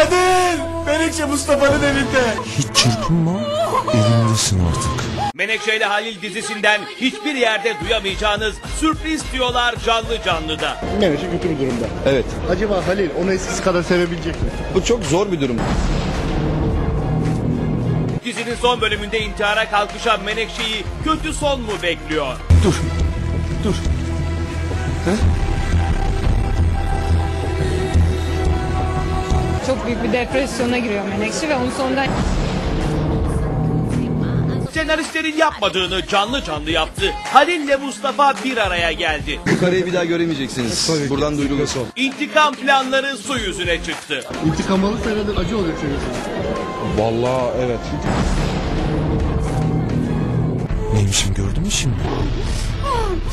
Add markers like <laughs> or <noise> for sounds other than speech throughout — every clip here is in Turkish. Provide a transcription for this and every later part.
Kadir! Menekşe Mustafa'nın evinde. Hiç çırpınma, elimdesin artık. Menekşe ile Halil dizisinden hiçbir yerde duyamayacağınız sürpriz diyorlar canlı canlıda. Menekşe kötü bir durumda. Evet. Acaba Halil onu eskisi kadar sevebilecek mi? Bu çok zor bir durum. Dizinin son bölümünde intihara kalkışan Menekşe'yi kötü son mu bekliyor? Dur. Dur. Çok büyük bir depresyona giriyor Menekşe ve onun sonunda Senaristlerin yapmadığını canlı canlı yaptı. Halil ile Mustafa bir araya geldi. Bu kareyi bir daha göremeyeceksiniz. Buradan duyurulur. İntikam planları su yüzüne çıktı. İntikam alırsa herhalde acı olacak senin için. Vallahi evet. Neymişim gördün mü şimdi?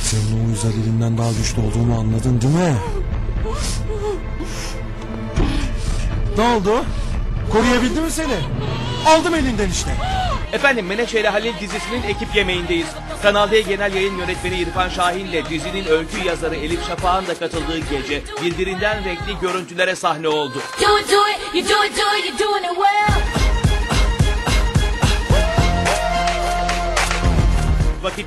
Senin o yüzden elimden daha güçlü olduğumu anladın değil mi? Ne oldu? Koruyabildi mi seni? Aldım elinden işte. Efendim Menekşe ile Halil dizisinin ekip yemeğindeyiz. Kanal D Genel Yayın Yönetmeni İrfan Şahin ile dizinin öykü yazarı Elif Şafak'ın da katıldığı gece birbirinden renkli görüntülere sahne oldu. Do it, do it, you do it, do it, you're doing it well.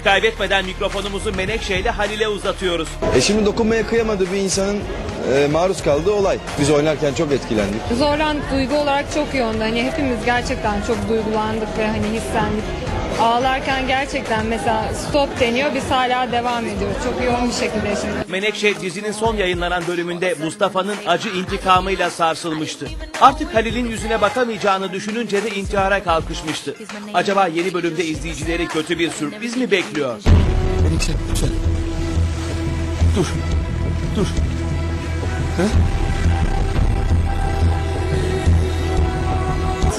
Vakit kaybetmeden mikrofonumuzu Menekşe ile Halil'e uzatıyoruz. E şimdi dokunmaya kıyamadığı bir insanın e, maruz kaldığı olay. Biz oynarken çok etkilendik. zorlandık duygu olarak çok yoğundu. Hani hepimiz gerçekten çok duygulandık ve hani hislendik. Ağlarken gerçekten mesela stop deniyor biz hala devam ediyoruz. Çok yoğun bir şekilde yaşadık. Menekşe dizinin son yayınlanan bölümünde Mustafa'nın acı intikamıyla sarsılmıştı. Artık Halil'in yüzüne bakamayacağını düşününce de intihara kalkışmıştı. Acaba yeni bölümde izleyicileri kötü bir sürpriz mi bekliyor? Menekşe lütfen. Dur. Dur.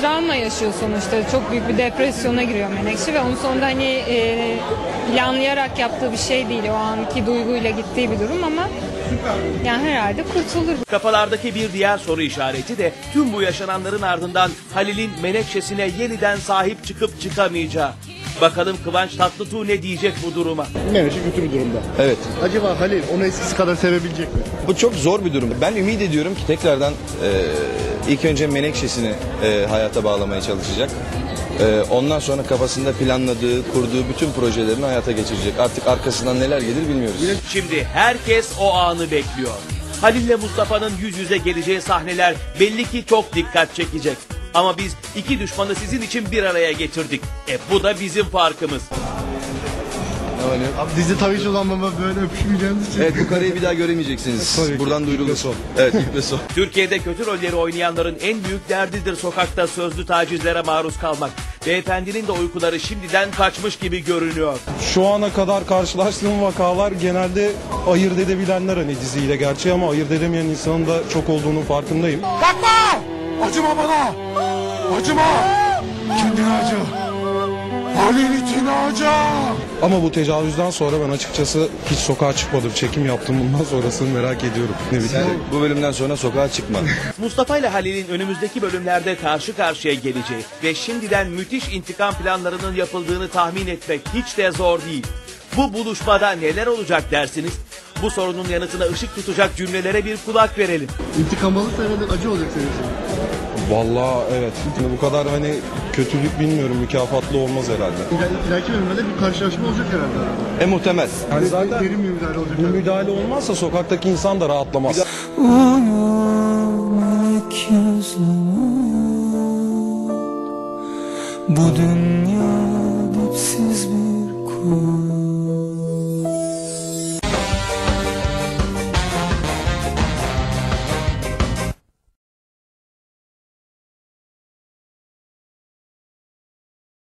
Travma yaşıyor sonuçta. Çok büyük bir depresyona giriyor Menekşe ve onun sonunda hani e, planlayarak yaptığı bir şey değil. O anki duyguyla gittiği bir durum ama yani herhalde kurtulur. Kafalardaki bir diğer soru işareti de tüm bu yaşananların ardından Halil'in Menekşe'sine yeniden sahip çıkıp çıkamayacağı. Bakalım Kıvanç Tatlıtuğ ne diyecek bu duruma? Menekşe kötü bir durumda. Evet. Acaba Halil onu eskisi kadar sevebilecek mi? Bu çok zor bir durum. Ben ümit ediyorum ki tekrardan e, ilk önce Menekşe'sini e, hayata bağlamaya çalışacak. E, ondan sonra kafasında planladığı, kurduğu bütün projelerini hayata geçirecek. Artık arkasından neler gelir bilmiyoruz. Şimdi herkes o anı bekliyor. Halil ile Mustafa'nın yüz yüze geleceği sahneler belli ki çok dikkat çekecek. Ama biz iki düşmanı sizin için bir araya getirdik. E bu da bizim farkımız. Oluyor? Abi dizi tabii olan baba böyle öpüşmeyeceğimiz için. Evet bu kareyi bir daha göremeyeceksiniz. Buradan duyurulur. Evet ilk ve son. Türkiye'de kötü rolleri oynayanların en büyük derdidir sokakta sözlü tacizlere maruz kalmak. Beyefendinin de uykuları şimdiden kaçmış gibi görünüyor. Şu ana kadar karşılaştığım vakalar genelde ayırt edebilenler hani diziyle gerçi ama ayırt edemeyen insanın da çok olduğunu farkındayım. Yapma! Acıma bana! Acıma! Kendine acı. Halil için acı. Ama bu tecavüzden sonra ben açıkçası hiç sokağa çıkmadım. Çekim yaptım bundan sonrasını merak ediyorum. Ne bileyim. Yani bu bölümden sonra sokağa çıkma. <laughs> Mustafa ile Halil'in önümüzdeki bölümlerde karşı karşıya geleceği ve şimdiden müthiş intikam planlarının yapıldığını tahmin etmek hiç de zor değil. Bu buluşmada neler olacak dersiniz? Bu sorunun yanıtına ışık tutacak cümlelere bir kulak verelim. İntikam alırsa herhalde acı olacak senin için. Vallahi evet. Şimdi bu kadar hani kötülük bilmiyorum mükafatlı olmaz herhalde. İler- İleriki bölümlerde bir karşılaşma olacak herhalde. E muhtemel. Yani zaten Derin bir müdahale olacak. bu herhalde. müdahale olmazsa sokaktaki insan da rahatlamaz. Bu dünya dipsiz bir kuyu